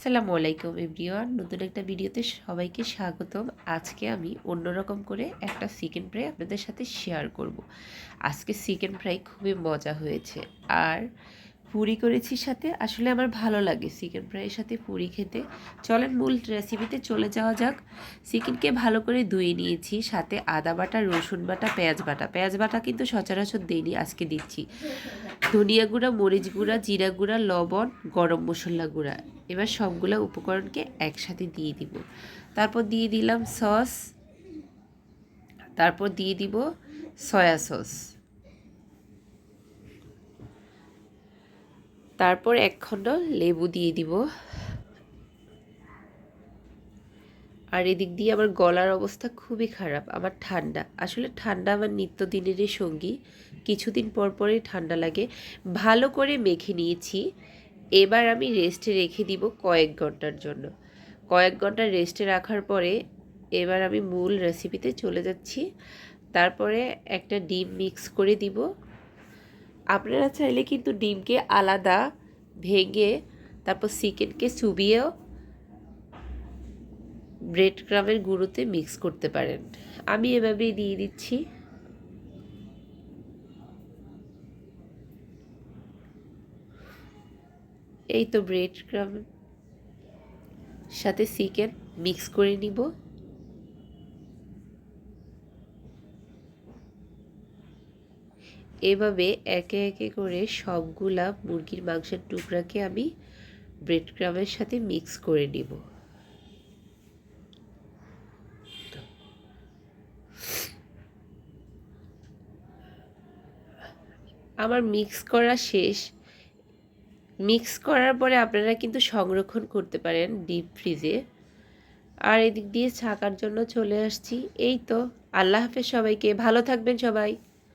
আসসালামু আলাইকুম এভরিওয়ান, নতুন একটা ভিডিওতে সবাইকে স্বাগতম। আজকে আমি অন্যরকম করে একটা চিকেন ফ্রাই আপনাদের সাথে শেয়ার করব। আজকে চিকেন ফ্রাই খুবই মজা হয়েছে আর পুরি করেছি সাথে, আসলে আমার ভালো লাগে চিকেন ফ্রাইয়ের সাথে পুরি খেতে। চলেন মূল রেসিপিতে চলে যাওয়া যাক। চিকেনকে ভালো করে ধুয়ে নিয়েছি, সাথে আদা বাটা, রসুন বাটা, পেঁয়াজ বাটা। পেঁয়াজ বাটা কিন্তু সচরাচর দিইনি, আজকে দিচ্ছি। ধনিয়া গুঁড়া, মরিচ গুঁড়া, জিরা গুঁড়া, লবণ, গরম মশলা গুঁড়া। এবার সবগুলো উপকরণকে একসাথে দিয়ে দিব। তারপর দিয়ে দিলাম সস, তারপর দিয়ে দিব সয়া সস। তারপর এক খণ্ড লেবু দিয়ে দিব। আর এদিক দিয়ে আমার গলার অবস্থা খুবই খারাপ, আমার ঠান্ডা। আসলে ঠান্ডা আমার নিত্যদিনেরই সঙ্গী। কিছুদিন পর পরই ঠান্ডা লাগে। ভালো করে মেখে নিয়েছি। এবার আমি রেস্টে রেখে দিব কয়েক ঘণ্টার জন্য। কয়েক ঘণ্টা রেস্টে রাখার পরে এবার আমি মূল রেসিপিতে চলে যাচ্ছি। তারপরে একটা ডিম মিক্স করে দিব। আপনারা চাইলে কিন্তু ডিমকে আলাদা ভেঙে, তারপর চিকেনকে চুবিয়েও ব্রেড ক্রামের গুঁড়োতে মিক্স করতে পারেন। আমি এভাবেই দিয়ে দিচ্ছি। এই তো ব্রেড ক্রাম সাথে চিকেন মিক্স করে নিব। এভাবে একে একে করে সবগুলা মুরগির মাংসের টুকরাকে আমি ব্রেড ক্রামের সাথে মিক্স করে নিব। আমার মিক্স করা শেষ। মিক্স করার পরে আপনারা কিন্তু সংরক্ষণ করতে পারেন ডিপ ফ্রিজে। আর এদিক দিয়ে ছাকার জন্য চলে আসছি। এই তো, আল্লাহ হাফেজ সবাইকে। ভালো থাকবেন সবাই।